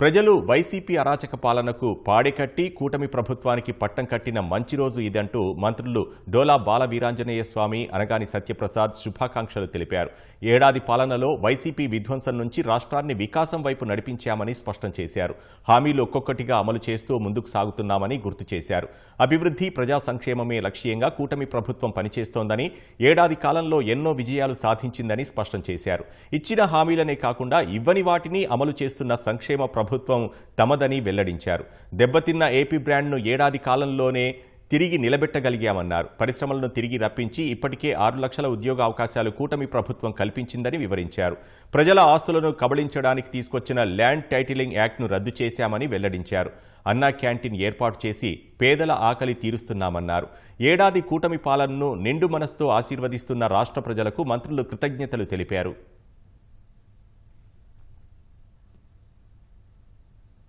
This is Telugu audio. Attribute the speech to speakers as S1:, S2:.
S1: ప్రజలు వైసీపీ అరాచక పాలనకు పాడెకట్టి కూటమి ప్రభుత్వానికి పట్టం కట్టిన మంచి రోజు ఇదంటూ మంత్రులు డోలా బాలవీరాంజనేయ స్వామి అనగాని సత్యప్రసాద్ శుభాకాంక్షలు తెలిపారు. ఏడాది పాలనలో వైసీపీ విధ్వంసం నుంచి రాష్ట్రాన్ని వికాసం వైపు నడిపించామని స్పష్టం చేశారు. హామీలు ఒక్కొక్కటిగా అమలు చేస్తూ ముందుకు సాగుతున్నామని గుర్తు చేశారు. అభివృద్ధి ప్రజా సంక్షేమమే లక్ష్యంగా కూటమి ప్రభుత్వం పనిచేస్తోందని ఏడాది కాలంలో ఎన్నో విజయాలు సాధించిందని స్పష్టం చేశారు. ఇచ్చిన హామీలనే కాకుండా ఇవ్వని వాటిని అమలు చేస్తున్న సంక్షేమ ప్రభుత్వం తమదని వెల్లడించారు. దెబ్బతిన్న ఏపీ బ్రాండ్ను ఏడాది కాలంలోనే తిరిగి నిలబెట్టగలిగామన్నారు. పరిశ్రమలను తిరిగి రప్పించి ఇప్పటికే ఆరు లక్షల ఉద్యోగ అవకాశాలు కూటమి ప్రభుత్వం కల్పించిందని వివరించారు. ప్రజల ఆస్తులను కబళించడానికి తీసుకొచ్చిన ల్యాండ్ టైటిలింగ్ యాక్ట్ను రద్దు చేశామని వెల్లడించారు. అన్నా క్యాంటీన్ ఏర్పాటు చేసి పేదల ఆకలి తీరుస్తున్నామన్నారు. ఏడాది కూటమి పాలనను నిండు మనస్తో ఆశీర్వదిస్తున్న రాష్ట్ర ప్రజలకు మంత్రులు కృతజ్ఞతలు తెలిపారు.